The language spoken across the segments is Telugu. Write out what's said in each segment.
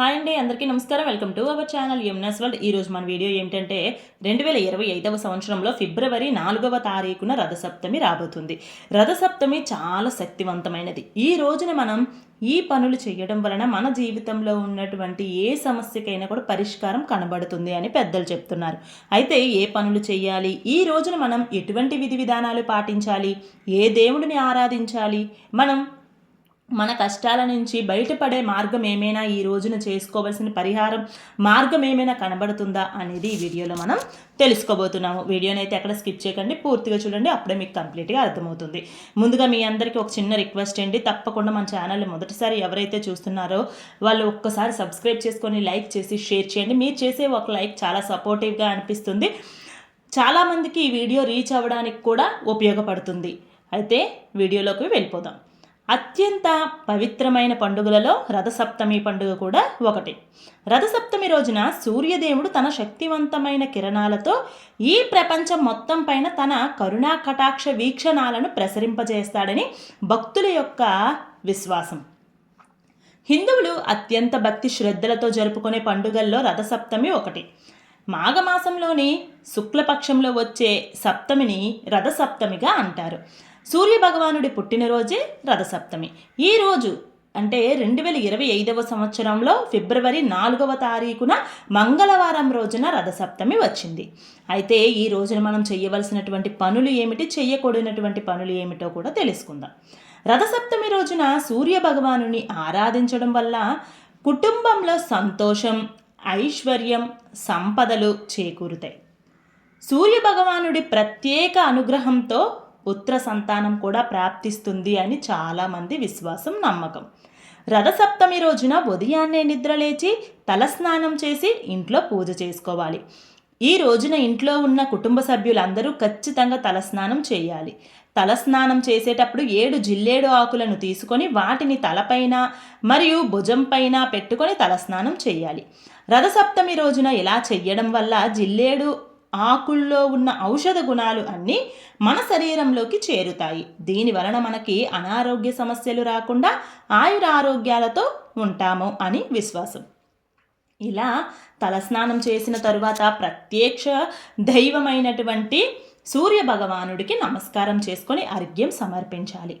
హాయ్ అండి అందరికీ నమస్కారం. Welcome to our channel Yamuna's world. ఈ రోజు మన వీడియో ఏంటంటే రెండు వేల ఇరవై ఐదవ సంవత్సరంలో ఫిబ్రవరి నాలుగవ తారీఖున రథసప్తమి రాబోతుంది. రథసప్తమి చాలా శక్తివంతమైనది. ఈ రోజున మనం ఈ పనులు చేయడం వలన మన జీవితంలో ఉన్నటువంటి ఏ సమస్యకైనా కూడా పరిష్కారం కనబడుతుంది అని పెద్దలు చెప్తున్నారు. అయితే ఏ పనులు చేయాలి? ఈ రోజున మనం ఎటువంటి విధి విధానాలు పాటించాలి? ఏ దేవుడిని ఆరాధించాలి? మనం మన కష్టాల నుంచి బయటపడే మార్గం ఏమైనా ఈ రోజున చేసుకోవాల్సిన పరిహారం మార్గం ఏమైనా కనబడుతుందా అనేది ఈ వీడియోలో మనం తెలుసుకోబోతున్నాము. వీడియోని అయితే ఎక్కడ స్కిప్ చేయకండి పూర్తిగా చూడండి అప్పుడే మీకు కంప్లీట్గా అర్థమవుతుంది. ముందుగా మీ అందరికీ ఒక చిన్న రిక్వెస్ట్ అండి. తప్పకుండా మన ఛానల్ మొదటిసారి ఎవరైతే చూస్తున్నారో వాళ్ళు ఒక్కసారి సబ్స్క్రైబ్ చేసుకొని లైక్ చేసి షేర్ చేయండి. మీరు చేసే ఒక లైక్ చాలా సపోర్టివ్గా అనిపిస్తుంది. చాలామందికి ఈ వీడియో రీచ్ అవ్వడానికి కూడా ఉపయోగపడుతుంది. అయితే వీడియోలోకి వెళ్ళిపోదాం. అత్యంత పవిత్రమైన పండుగలలో రథసప్తమి పండుగ కూడా ఒకటి. రథసప్తమి రోజున సూర్యదేవుడు తన శక్తివంతమైన కిరణాలతో ఈ ప్రపంచం మొత్తం పైన తన కరుణా కటాక్ష వీక్షణాలను ప్రసరింపజేస్తాడని భక్తుల యొక్క విశ్వాసం. హిందువులు అత్యంత భక్తి శ్రద్ధలతో జరుపుకునే పండుగల్లో రథసప్తమి ఒకటి. మాఘమాసంలోని శుక్లపక్షంలో వచ్చే సప్తమిని రథసప్తమిగా అంటారు. సూర్య భగవానుడి పుట్టినరోజే రథసప్తమి. ఈ రోజు అంటే రెండు వేల ఇరవై ఐదవ సంవత్సరంలో ఫిబ్రవరి నాలుగవ తారీఖున మంగళవారం రోజున రథసప్తమి వచ్చింది. అయితే ఈ రోజున మనం చేయవలసినటువంటి పనులు ఏమిటి? చేయకూడనటువంటి పనులు ఏమిటో కూడా తెలుసుకుందాం. రథసప్తమి రోజున సూర్య భగవానుని ఆరాధించడం వల్ల కుటుంబంలో సంతోషం ఐశ్వర్యం సంపదలు చేకూరుతాయి. సూర్య భగవానుడి ప్రత్యేక అనుగ్రహంతో పుత్ర సంతానం కూడా ప్రాప్తిస్తుంది అని చాలామంది విశ్వాసం నమ్మకం. రథసప్తమి రోజున ఉదయాన్నే నిద్రలేచి తలస్నానం చేసి ఇంట్లో పూజ చేసుకోవాలి. ఈ రోజున ఇంట్లో ఉన్న కుటుంబ సభ్యులందరూ ఖచ్చితంగా తలస్నానం చేయాలి. తలస్నానం చేసేటప్పుడు ఏడు జిల్లేడు ఆకులను తీసుకొని వాటిని తలపైన మరియు భుజంపైన పెట్టుకొని తలస్నానం చేయాలి. రథసప్తమి రోజున ఇలా చెయ్యడం వల్ల జిల్లేడు ఆకుల్లో ఉన్న ఔషధ గుణాలు అన్నీ మన శరీరంలోకి చేరుతాయి. దీని వలన మనకి అనారోగ్య సమస్యలు రాకుండా ఆయురారోగ్యాలతో ఉంటాము అని విశ్వాసం. ఇలా తలస్నానం చేసిన తరువాత ప్రత్యక్ష దైవమైనటువంటి సూర్య భగవానుడికి నమస్కారం చేసుకొని అర్ఘ్యం సమర్పించాలి.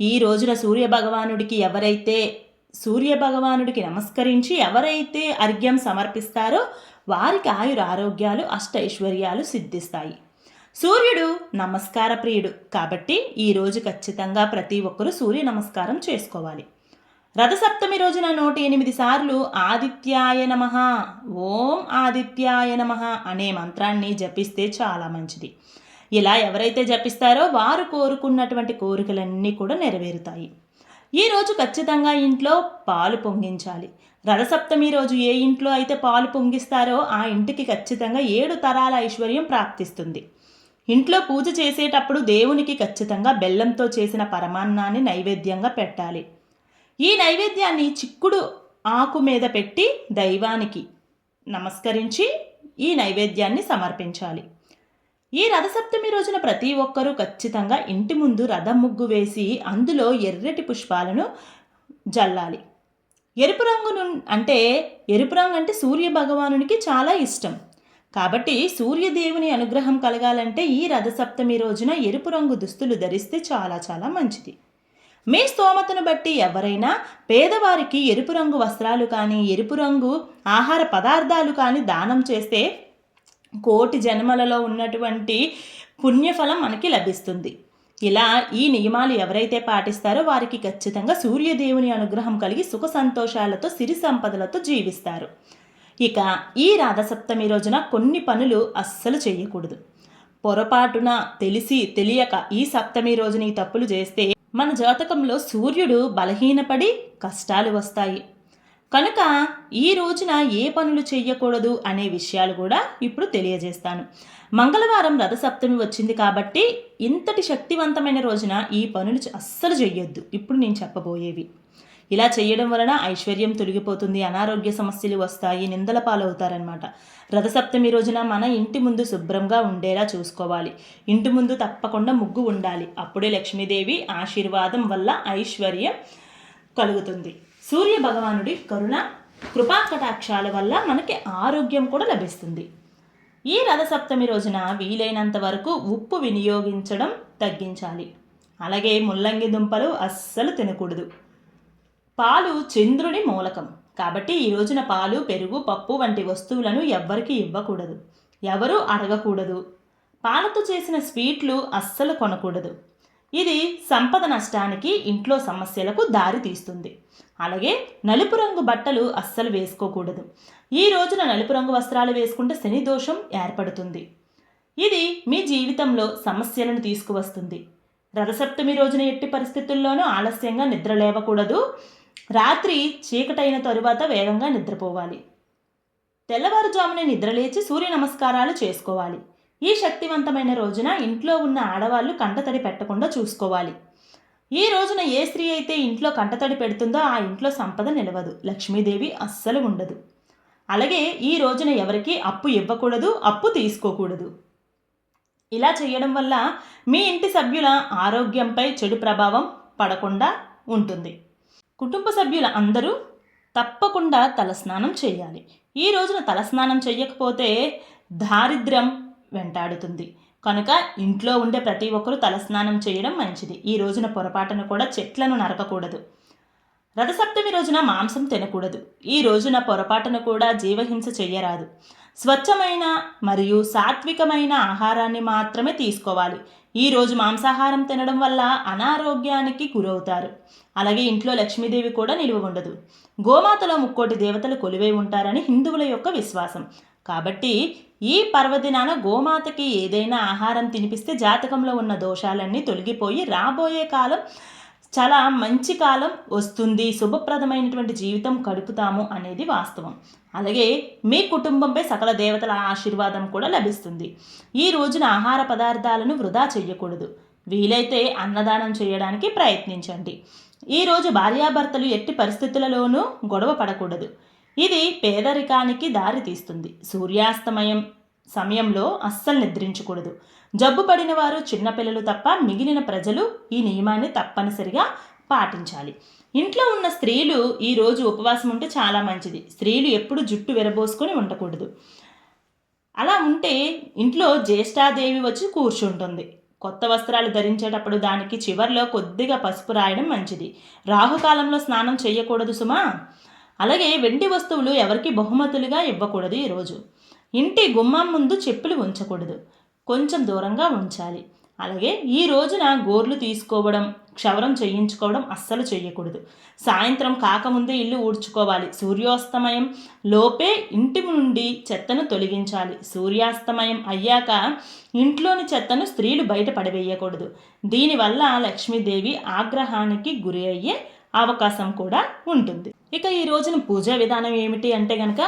ఈ రోజున సూర్య భగవానుడికి ఎవరైతే సూర్య భగవానుడికి నమస్కరించి ఎవరైతే అర్ఘ్యం సమర్పిస్తారో వారికి ఆయుర ఆరోగ్యాలు అష్టైశ్వర్యాలు సిద్ధిస్తాయి. సూర్యుడు నమస్కార ప్రియుడు కాబట్టి ఈరోజు ఖచ్చితంగా ప్రతి ఒక్కరూ సూర్య నమస్కారం చేసుకోవాలి. రథసప్తమి రోజున నూట ఎనిమిది సార్లు ఆదిత్యాయ నమ ఓం ఆదిత్యాయ నమ అనే మంత్రాన్ని జపిస్తే చాలా మంచిది. ఇలా ఎవరైతే జపిస్తారో వారు కోరుకున్నటువంటి కోరికలన్నీ కూడా నెరవేరుతాయి. ఈరోజు ఖచ్చితంగా ఇంట్లో పాలు పొంగించాలి. రథసప్తమి రోజు ఏ ఇంట్లో అయితే పాలు పొంగిస్తారో ఆ ఇంటికి ఖచ్చితంగా ఏడు తరాల ఐశ్వర్యం ప్రాప్తిస్తుంది. ఇంట్లో పూజ చేసేటప్పుడు దేవునికి ఖచ్చితంగా బెల్లంతో చేసిన పరమాన్నాన్ని నైవేద్యంగా పెట్టాలి. ఈ నైవేద్యాన్ని చిక్కుడు ఆకు మీద పెట్టి దైవానికి నమస్కరించి ఈ నైవేద్యాన్ని సమర్పించాలి. ఈ రథసప్తమి రోజున ప్రతి ఒక్కరూ ఖచ్చితంగా ఇంటి ముందు రథం ముగ్గు వేసి అందులో ఎర్రటి పుష్పాలను జల్లాలి. ఎరుపు రంగును అంటే ఎరుపు రంగు అంటే సూర్య భగవానునికి చాలా ఇష్టం. కాబట్టి సూర్యదేవుని అనుగ్రహం కలగాలంటే ఈ రథసప్తమి రోజున ఎరుపు రంగు దుస్తులు ధరిస్తే చాలా చాలా మంచిది. మీ స్తోమతను బట్టి ఎవరైనా పేదవారికి ఎరుపు రంగు వస్త్రాలు కానీ ఎరుపు రంగు ఆహార పదార్థాలు కానీ దానం చేస్తే కోటి జన్మలలో ఉన్నటువంటి పుణ్యఫలం మనకి లభిస్తుంది. ఇలా ఈ నియమాలు ఎవరైతే పాటిస్తారో వారికి ఖచ్చితంగా సూర్యదేవుని అనుగ్రహం కలిగి సుఖ సంతోషాలతో సిరి సంపదలతో జీవిస్తారు. ఇక ఈ రాధసప్తమి రోజున కొన్ని పనులు అస్సలు చేయకూడదు. పొరపాటున తెలిసి తెలియక ఈ సప్తమి రోజున ఈ తప్పులు చేస్తే మన జాతకంలో సూర్యుడు బలహీనపడి కష్టాలు వస్తాయి. కనుక ఈ రోజున ఏ పనులు చేయకూడదు అనే విషయాలు కూడా ఇప్పుడు తెలియజేస్తాను. మంగళవారం రథసప్తమి వచ్చింది కాబట్టి ఇంతటి శక్తివంతమైన రోజున ఈ పనులు అస్సలు చెయ్యొద్దు. ఇప్పుడు నేను చెప్పబోయేవి. ఇలా చేయడం వలన ఐశ్వర్యం తొలగిపోతుంది అనారోగ్య సమస్యలు వస్తాయి నిందల పాలవుతారనమాట రథసప్తమి రోజున మన ఇంటి ముందు శుభ్రంగా ఉండేలా చూసుకోవాలి. ఇంటి ముందు తప్పకుండా ముగ్గు ఉండాలి. అప్పుడే లక్ష్మీదేవి ఆశీర్వాదం వల్ల ఐశ్వర్యం కలుగుతుంది. సూర్య భగవానుడి కరుణ కృపాకటాక్షాల వల్ల మనకి ఆరోగ్యం కూడా లభిస్తుంది. ఈ రథసప్తమి రోజున వీలైనంత వరకు ఉప్పు వినియోగించడం తగ్గించాలి. అలాగే ముల్లంగి దుంపలు అస్సలు తినకూడదు. పాలు చంద్రుని మూలకం. కాబట్టి ఈ రోజున పాలు పెరుగు పప్పు వంటి వస్తువులను ఎవ్వరికి ఇవ్వకూడదు. ఎవరూ అడగకూడదు. పాలతో చేసిన స్వీట్లు అస్సలు కొనకూడదు. ఇది సంపద నష్టానికి ఇంట్లో సమస్యలకు దారి తీస్తుంది. అలాగే నలుపు రంగు బట్టలు అస్సలు వేసుకోకూడదు. ఈ రోజున నలుపు రంగు వస్త్రాలు వేసుకుంటే శని దోషం ఏర్పడుతుంది. ఇది మీ జీవితంలో సమస్యలను తీసుకువస్తుంది. రథసప్తమి రోజున ఎట్టి పరిస్థితుల్లోనూ ఆలస్యంగా నిద్ర లేవకూడదు. రాత్రి చీకటైన తరువాత వేగంగా నిద్రపోవాలి. తెల్లవారుజామునే నిద్రలేచి సూర్య నమస్కారాలు చేసుకోవాలి. ఈ శక్తివంతమైన రోజున ఇంట్లో ఉన్న ఆడవాళ్ళు కంటతడి పెట్టకుండా చూసుకోవాలి. ఈ రోజున ఏ స్త్రీ అయితే ఇంట్లో కంటతడి పెడుతుందో ఆ ఇంట్లో సంపద నిలవదు. లక్ష్మీదేవి అస్సలు ఉండదు. అలాగే ఈ రోజున ఎవరికి అప్పు ఇవ్వకూడదు అప్పు తీసుకోకూడదు. ఇలా చేయడం వల్ల మీ ఇంటి సభ్యుల ఆరోగ్యంపై చెడు ప్రభావం పడకుండా ఉంటుంది. కుటుంబ సభ్యుల అందరూ తప్పకుండా తలస్నానం చేయాలి. ఈ రోజున తలస్నానం చేయకపోతే దారిద్ర్యం వెంటాడుతుంది. కనుక ఇంట్లో ఉండే ప్రతి ఒక్కరూ తలస్నానం చేయడం మంచిది. ఈ రోజున పొరపాటును కూడా చెట్లను నరకకూడదు. రథసప్తమి రోజున మాంసం తినకూడదు. ఈ రోజున పొరపాటును కూడా జీవహింస చేయరాదు స్వచ్ఛమైన మరియు సాత్వికమైన ఆహారాన్ని మాత్రమే తీసుకోవాలి. ఈ రోజు మాంసాహారం తినడం వల్ల అనారోగ్యానికి గురవుతారు. అలాగే ఇంట్లో లక్ష్మీదేవి కూడా నిలువ ఉండదు. గోమాతలో ముక్కోటి దేవతలు కొలివై ఉంటారని హిందువుల యొక్క విశ్వాసం. కాబట్టి ఈ పర్వదినాన గోమాతకి ఏదైనా ఆహారం తినిపిస్తే జాతకంలో ఉన్న దోషాలన్నీ తొలగిపోయి రాబోయే కాలం చాలా మంచి కాలం వస్తుంది. శుభప్రదమైనటువంటి జీవితం గడుపుతాము అనేది వాస్తవం. అలాగే మీ కుటుంబంపై సకల దేవతల ఆశీర్వాదం కూడా లభిస్తుంది. ఈ రోజున ఆహార పదార్థాలను వృధా చేయకూడదు వీలైతే అన్నదానం చేయడానికి ప్రయత్నించండి. ఈరోజు భార్యాభర్తలు ఎట్టి పరిస్థితులలోనూ గొడవ పడకూడదు. ఇది పేదరికానికి దారితీస్తుంది సూర్యాస్తమయం సమయంలో అస్సలు నిద్రించకూడదు. జబ్బు పడిన వారు చిన్నపిల్లలు తప్ప మిగిలిన ప్రజలు ఈ నియమాన్ని తప్పనిసరిగా పాటించాలి. ఇంట్లో ఉన్న స్త్రీలు ఈరోజు ఉపవాసం ఉంటే చాలా మంచిది. స్త్రీలు ఎప్పుడు జుట్టు విరబోసుకొని ఉండకూడదు. అలా ఉంటే ఇంట్లో జ్యేష్ఠాదేవి వచ్చి కూర్చుంటుంది. కొత్త వస్త్రాలు ధరించేటప్పుడు దానికి చివర్లో కొద్దిగా పసుపు రాయడం మంచిది. రాహుకాలంలో స్నానం చేయకూడదు సుమా. అలాగే వెండి వస్తువులు ఎవరికి బహుమతులుగా ఇవ్వకూడదు ఈరోజు ఇంటి గుమ్మం ముందు చెప్పులు ఉంచకూడదు. కొంచెం దూరంగా ఉంచాలి. అలాగే ఈ రోజున గోర్లు తీసుకోవడం క్షవరం చేయించుకోవడం అస్సలు చేయకూడదు సాయంత్రం కాకముందే ఇల్లు ఊడ్చుకోవాలి. సూర్యోస్తమయం లోపే ఇంటి నుండి చెత్తను తొలగించాలి. సూర్యాస్తమయం అయ్యాక ఇంట్లోని చెత్తను స్త్రీలు బయట పడవేయకూడదు. దీనివల్ల లక్ష్మీదేవి ఆగ్రహానికి గురి అయ్యే అవకాశం కూడా ఉంటుంది. ఇక ఈ రోజున పూజా విధానం ఏమిటి అంటే కనుక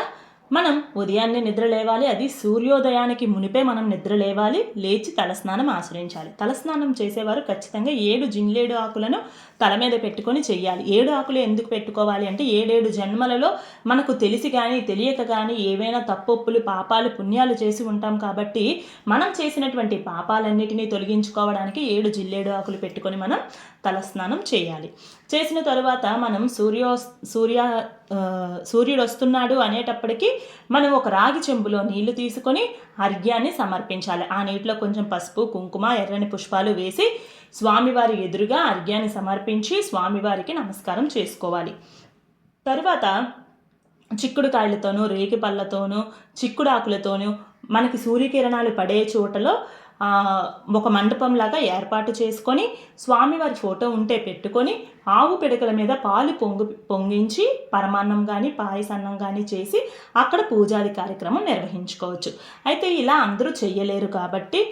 మనం ఉదయాన్నే నిద్ర లేవాలి అది సూర్యోదయానికి మునిపే మనం నిద్ర లేవాలి లేచి తలస్నానం ఆచరించాలి. తలస్నానం చేసేవారు ఖచ్చితంగా ఏడు జిన్లేడు ఆకులను తల మీద పెట్టుకొని చెయ్యాలి. ఏడు ఆకులు ఎందుకు పెట్టుకోవాలి అంటే ఏడేడు జన్మలలో మనకు తెలిసి కానీ తెలియక కానీ ఏవైనా తప్పొప్పులు పాపాలు పుణ్యాలు చేసి ఉంటాం కాబట్టి మనం చేసినటువంటి పాపాలన్నిటినీ తొలగించుకోవడానికి ఏడు జిల్లేడు ఆకులు పెట్టుకొని మనం తలస్నానం చేయాలి. చేసిన తరువాత మనం సూర్యో సూర్య సూర్యుడు వస్తున్నాడు అనేటప్పటికీ మనం ఒక రాగి చెంబులో నీళ్ళు తీసుకొని అర్ఘ్యాన్ని సమర్పించాలి. ఆ నీటిలో కొంచెం పసుపు కుంకుమ ఎర్రని పుష్పాలు వేసి స్వామివారి ఎదురుగా అర్ఘ్యాన్ని సమర్పించి స్వామివారికి నమస్కారం చేసుకోవాలి. తరువాత చిక్కుడుకాయలతోనూ రేగి పళ్ళతోనూ చిక్కుడాకులతోనూ మనకి సూర్యకిరణాలు పడే చోటలో ఒక మండపంలాగా ఏర్పాటు చేసుకొని స్వామివారి ఫోటో ఉంటే పెట్టుకొని ఆవు పిడకల మీద పాలు పొంగు పొంగించి పరమాన్నం కానీ పాయసాన్నం కానీ చేసి అక్కడ పూజాది కార్యక్రమం నిర్వహించుకోవచ్చు. అయితే ఇలా అందరూ చెయ్యలేరు కాబట్టి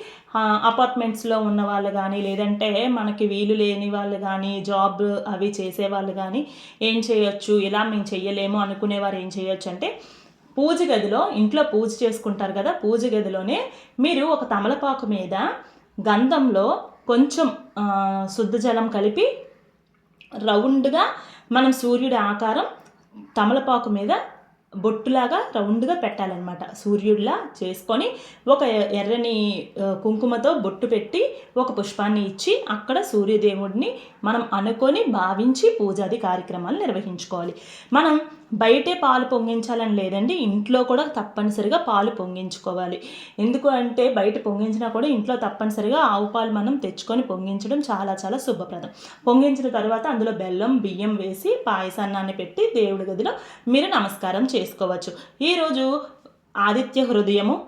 అపార్ట్మెంట్స్లో ఉన్న వాళ్ళు కానీ లేదంటే మనకి వీలు లేని వాళ్ళు కానీ జాబ్ అవి చేసేవాళ్ళు కానీ ఏం చేయొచ్చు ఇలా మేము చెయ్యలేము అనుకునేవారు ఏం చేయొచ్చు అంటే పూజ గదిలో ఇంట్లో పూజ చేసుకుంటారు కదా పూజ గదిలోనే మీరు ఒక తమలపాకు మీద గంధంలో కొంచెం శుద్ధ జలం కలిపి రౌండ్గా మనం సూర్యుడి ఆకారం తమలపాకు మీద బొట్టులాగా రౌండ్గా పెట్టాలన్నమాట. సూర్యుడిలా చేసుకొని ఒక ఎర్రని కుంకుమతో బొట్టు పెట్టి ఒక పుష్పాన్ని ఇచ్చి అక్కడ సూర్యదేవుడిని మనం అనుకొని భావించి పూజాది కార్యక్రమాలు నిర్వహించుకోవాలి. మనం బయటే పాలు పొంగించాలని లేదండి ఇంట్లో కూడా తప్పనిసరిగా పాలు పొంగించుకోవాలి. ఎందుకు అంటే బయట పొంగించినా కూడా ఇంట్లో తప్పనిసరిగా ఆవు పాలు మనం తెచ్చుకొని పొంగించడం చాలా చాలా శుభప్రదం. పొంగించిన తర్వాత అందులో బెల్లం బియ్యం వేసి పాయసాన్నాన్ని పెట్టి దేవుడి గదిలో మీరు నమస్కారం చేసుకోవచ్చు. ఈరోజు ఆదిత్య హృదయము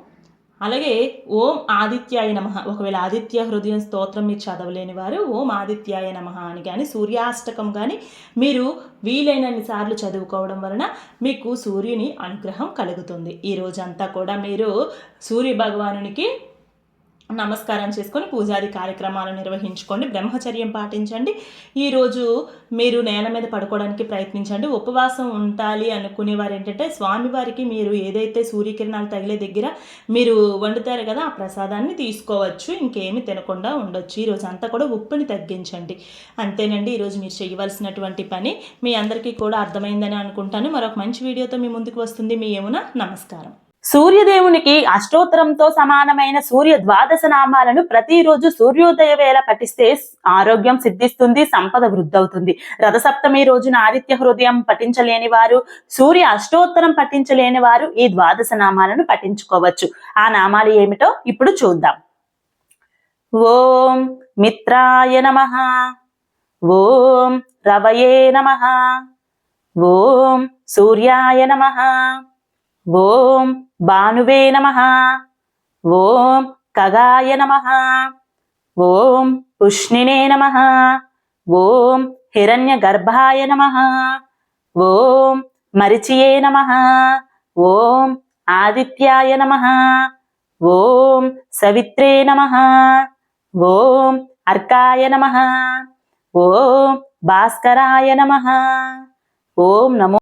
అలాగే ఓం ఆదిత్యాయ నమ. ఒకవేళ ఆదిత్య హృదయం స్తోత్రం మీరు చదవలేని వారు ఓం ఆదిత్యాయ నమ అని కానీ సూర్యాష్టకం కానీ మీరు వీలైనన్ని సార్లు చదువుకోవడం వలన మీకు సూర్యుని అనుగ్రహం కలుగుతుంది. ఈ రోజంతా కూడా మీరు సూర్య భగవానునికి నమస్కారం చేసుకొని పూజాది కార్యక్రమాలు నిర్వహించుకోండి బ్రహ్మచర్యం పాటించండి. ఈరోజు మీరు నేల మీద పడుకోవడానికి ప్రయత్నించండి. ఉపవాసం ఉండాలి అనుకునే వారు ఏంటంటే స్వామివారికి మీరు ఏదైతే సూర్యకిరణాలు తగిలే దగ్గర మీరు వండుతారు కదా ఆ ప్రసాదాన్ని తీసుకోవచ్చు. ఇంకేమి తినకుండా ఉండొచ్చు. ఈరోజు అంతా కూడా ఉప్పుని తగ్గించండి. అంతేనండి ఈరోజు మీరు చేయవలసినటువంటి పని. మీ అందరికీ కూడా అర్థమైందని అనుకుంటాను. మరొక మంచి వీడియోతో మీ ముందుకు వస్తుంది. మీ ఏమున నమస్కారం. సూర్యదేవునికి అష్టోత్తరంతో సమానమైన సూర్య ద్వాదశ నామాలను ప్రతిరోజు సూర్యోదయ వేళ పఠిస్తే ఆరోగ్యం సిద్ధిస్తుంది సంపద వృద్ధవుతుంది. రథసప్తమి రోజున ఆదిత్య హృదయం పఠించలేని వారు సూర్య అష్టోత్తరం పఠించలేని వారు ఈ ద్వాదశ నామాలను పఠించుకోవచ్చు. ఆ నామాలు ఏమిటో ఇప్పుడు చూద్దాం. ఓం మిత్రాయ నమ. ఓం రవయే నమ. ఓం సూర్యాయ నమ. ఓం భానువే నమ. ఓం కగాయ నమ. ఓం ఉష్ణినే నమ. ఓం హిరణ్య గర్భాయ నమ. ఓం మరిచియే నమ. ఓం ఆదిత్యాయ నమ. ఓం సవిత్రే నమ. ఓం అర్కాయ నమ. ఓం భాస్కరాయ నమ. ఓం నమో